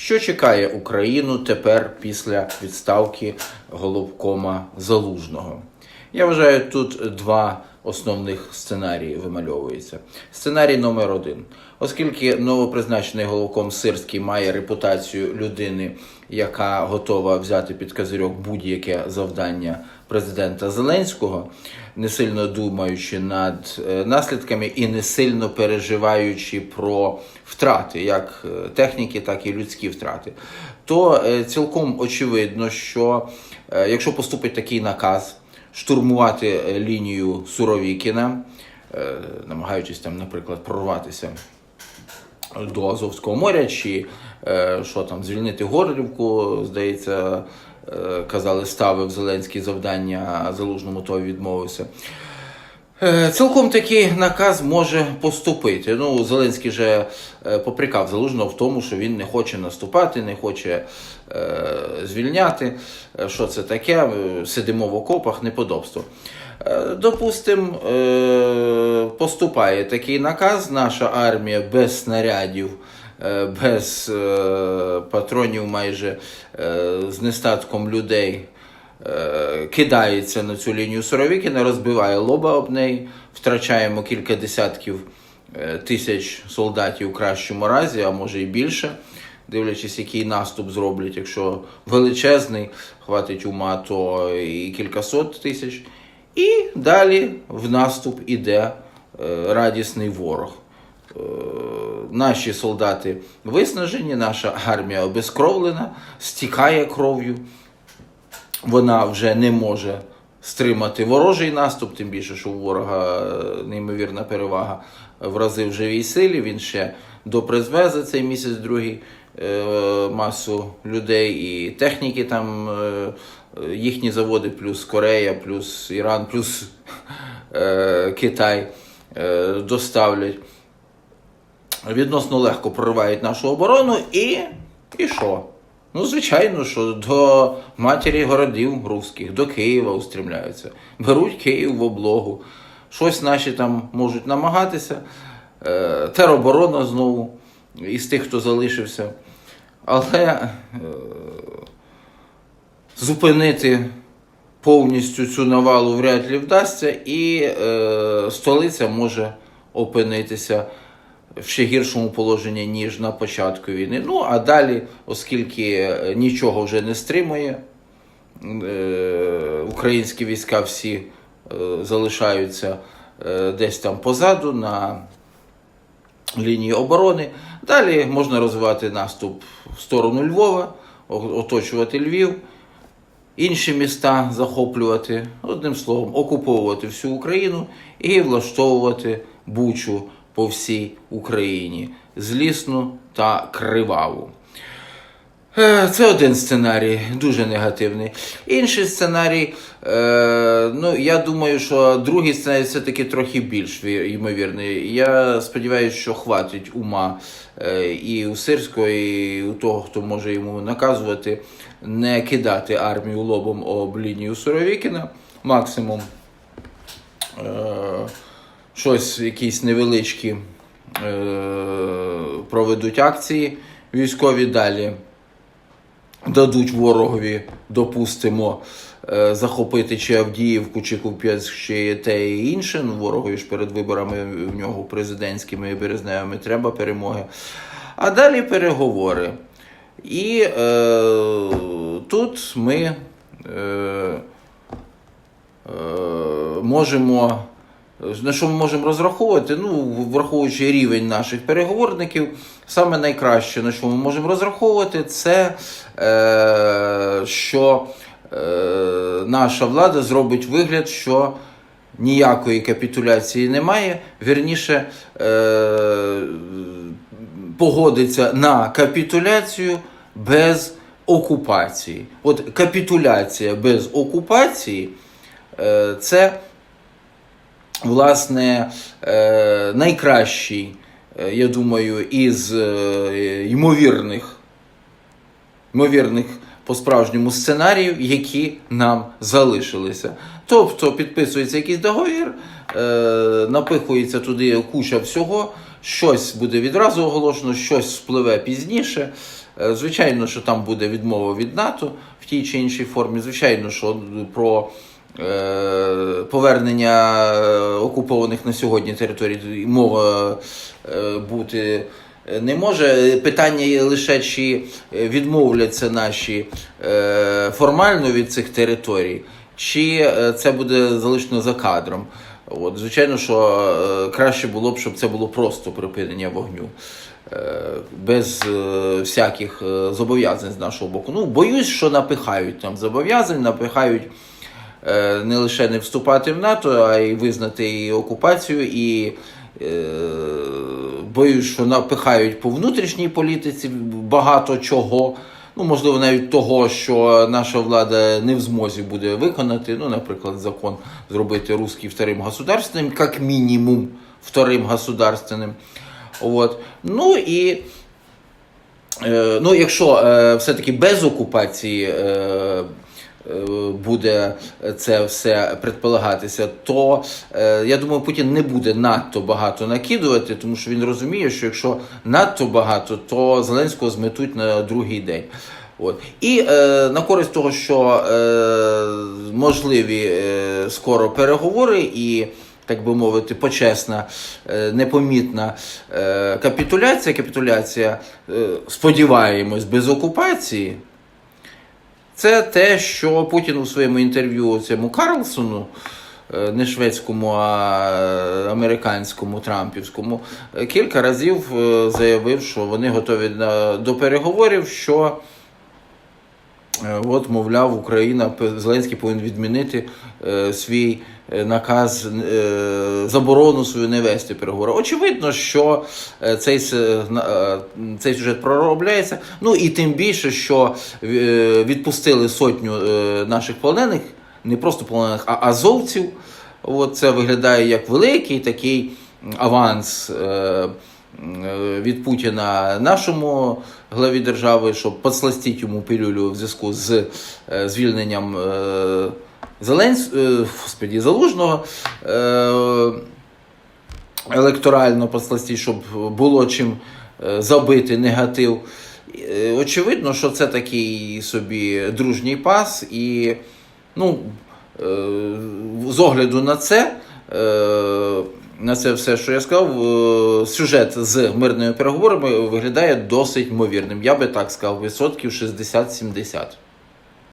Що чекає Україну тепер після відставки головкома Залужного? Я вважаю, тут два основних сценарії вимальовуються. Сценарій номер один. Оскільки новопризначений головком Сирський має репутацію людини, яка готова взяти під козирьок будь-яке завдання президента Зеленського, не сильно думаючи над е, наслідками і не сильно переживаючи про втрати, як е, техніки, так і людські втрати, то е, цілком очевидно, що якщо поступить такий наказ штурмувати лінію Суровікіна, намагаючись там, наприклад, прорватися до Азовського моря, чи е, що там, звільнити Горлівку, здається, казали, ставив Зеленський завдання, а Залужному того відмовився. Е, Цілком такий наказ може поступити. Ну, Зеленський же е, попрекав Залужного в тому, що він не хоче наступати, не хоче е, звільняти. Е, Що це таке? Е, Сидимо в окопах, неподобство. Е, Допустим, е, поступає такий наказ, наша армія без снарядів, е, без е, патронів майже е, з нестатком людей е, кидається на цю лінію Суровікіна, розбиває лоба об неї, втрачаємо кілька десятків е, тисяч солдатів у кращому разі, а може і більше, дивлячись, який наступ зроблять. Якщо величезний, хватить ума, то і кількасот тисяч. І далі в наступ іде е, радісний ворог. Наші солдати виснажені, наша армія обезкровлена, стікає кров'ю вона вже не може стримати ворожий наступ, тим більше, що у ворога е, неймовірна перевага в рази в живій силі. Він ще допризве за цей місяць другий е, масу людей і техніки там. е, Їхні заводи, плюс Корея, плюс Іран, плюс Китай доставлять відносно легко проривають нашу оборону і. І що? Ну, звичайно, що до матері городів руських, до Києва устрімляються. Беруть Київ в облогу. Щось наші там можуть намагатися. Е, тероборона знову із тих, хто залишився. Але е, зупинити повністю цю навалу вряд ли вдасться, і е, столиця може опинитися в ще гіршому положенні, ніж на початку війни. Ну а далі, оскільки е, нічого вже не стримує, е, українські війська всі е, залишаються десь там позаду на лінії оборони. Далі можна розвивати наступ в сторону Львова, оточувати Львів, інші міста захоплювати, одним словом, окуповувати всю Україну і влаштовувати бучу по всій Україні, злісну та криваву. Е, Це один сценарій, дуже негативний. Інший сценарій, е, ну я думаю, що другий сценарій все-таки трохи більш ймовірний. Я сподіваюся, що хватить ума е, і у Сирського, і у того, хто може йому наказувати, не кидати армію лобом об лінію Суровікіна. Максимум щось, якісь невеличкі е, проведуть акції військові далі дадуть ворогові, допустимо, е, захопити чи Авдіївку, чи Куп'янськ, чи те і інше. Ну, ворогові ж перед виборами в нього президентськими і березневими треба перемоги. А далі переговори. І е, тут ми е, е, можемо. На що ми можемо розраховувати? Ну, враховуючи рівень наших переговорників, саме найкраще, на що ми можемо розраховувати, це е, що е, наша влада зробить вигляд, що ніякої капітуляції немає. Вірніше е, погодиться на капітуляцію без окупації. От капітуляція без окупації е, це власне, е, найкращий, е, я думаю, із е, ймовірних, ймовірних по-справжньому сценаріїв, які нам залишилися. Тобто підписується якийсь договір, напихується туди куча всього, Щось буде відразу оголошено, щось спливе пізніше. Звичайно, що там буде відмова від НАТО в тій чи іншій формі. Звичайно, що про повернення е, окупованих на сьогодні територій мова е, бути не може. Питання є лише, чи відмовляться наші е, формально від цих територій, чи е, це буде залишено за кадром. От, звичайно, що е, краще було б, щоб це було просто припинення вогню. е, Без е, всяких е, зобов'язань з нашого боку. Ну, боюсь, що напихають там зобов'язань, напихають е, не лише не вступати в НАТО, а й визнати і окупацію, і е, боюсь, що напихають по внутрішній політиці багато чого. Ну, можливо, навіть того, що наша влада не в змозі буде виконати. Ну, наприклад, закон зробити русський вторим государственним, як мінімум вторим государственним. От. Ну і Е, ну, якщо е, все-таки без окупації е, е, буде це все предполагатися, то е, я думаю, Путін не буде надто багато накидувати, тому що він розуміє, що якщо надто багато, то Зеленського зметуть на другий день. От. І е, на користь того, що е, можливі е, скоро переговори і так би мовити, почесна, е, непомітна е, капітуляція. Капітуляція, е, сподіваємось, без окупації. Це те, що Путін у своєму інтерв'ю цьому Карлсону, е, не шведському, а е, американському, трампівському, е, кілька разів заявив, що вони готові до переговорів, що От, мовляв, Україна Зеленський повинен відмінити е, свій е, наказ е, заборону свою не вести переговори. Очевидно, що е, цей, е, цей сюжет проробляється. Ну і тим більше, що е, відпустили сотню е, наших полонених, не просто полонених, а азовців. От це виглядає як великий такий аванс. е, е, від Путіна нашому главі держави, щоб подсластити йому пилюлю в зв'язку з е, звільненням е, Зеленсь... е, господі, Залужного. Електорально посласти, щоб було чим забити негатив. Очевидно, що це такий собі дружній пас, і ну, з огляду на це. На це все, що я сказав, е, сюжет з мирними переговорами виглядає досить ймовірним. Я би так сказав, відсотків 60-70.